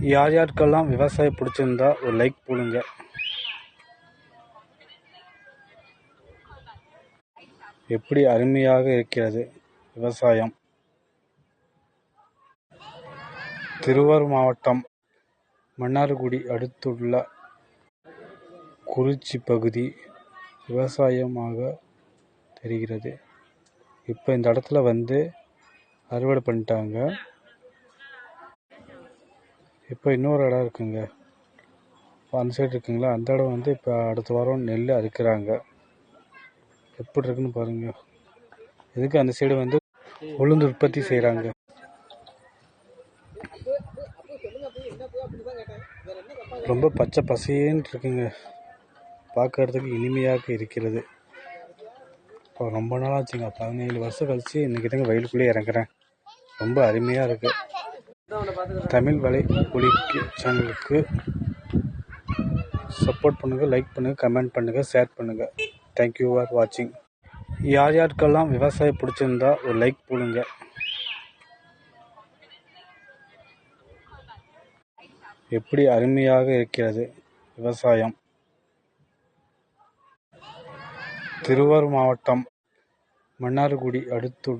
யார் யாருக்கெல்லாம் விவசாயம் பிடிச்சிருந்தா ஒரு லைக் போடுங்க. எப்படி அருமையாக இருக்கிறது விவசாயம். திருவாரூர் மாவட்டம் மன்னார்குடி அடுத்துள்ள குறிச்சி பகுதி விவசாயமாக தெரிகிறது. இப்போ இந்த இடத்துல வந்து அறுவடை பண்ணிட்டாங்க. இப்போ இன்னொரு இடம் இருக்குங்க. அந்த சைடு இருக்குங்களா? அந்த இடம் வந்து இப்போ அடுத்த வாரம் நெல் அறுக்கிறாங்க. எப்படி இருக்குன்னு பாருங்கள் இதுக்கு அந்த சைடு வந்து உளுந்து உற்பத்தி செய்கிறாங்க ரொம்ப பச்சை பசேன்னு இருக்குங்க. பார்க்கறதுக்கு இனிமையாக இருக்கிறது. இப்போ ரொம்ப நாள் ஆச்சுங்க. பதினேழு வருஷம் கழிச்சு இன்றைக்கி தாங்க வயலுக்குள்ளே இறங்குறேன். ரொம்ப அருமையாக இருக்குது தமிழ் வலை ஒலிக்கு சேனலுக்கு சப்போர்ட் பண்ணுங்கள் லைக் பண்ணுங்கள் கமெண்ட் பண்ணுங்கள் ஷேர் பண்ணுங்கள் தேங்க்யூ ஃபார் வாட்சிங் யார் யாருக்கெல்லாம் விவசாயம் பிடிச்சிருந்தா ஒரு லைக் போடுங்க. எப்படி அருமையாக இருக்கிறது விவசாயம். திருவாரூர் மாவட்டம் மன்னார்குடி அடுத்துள்ள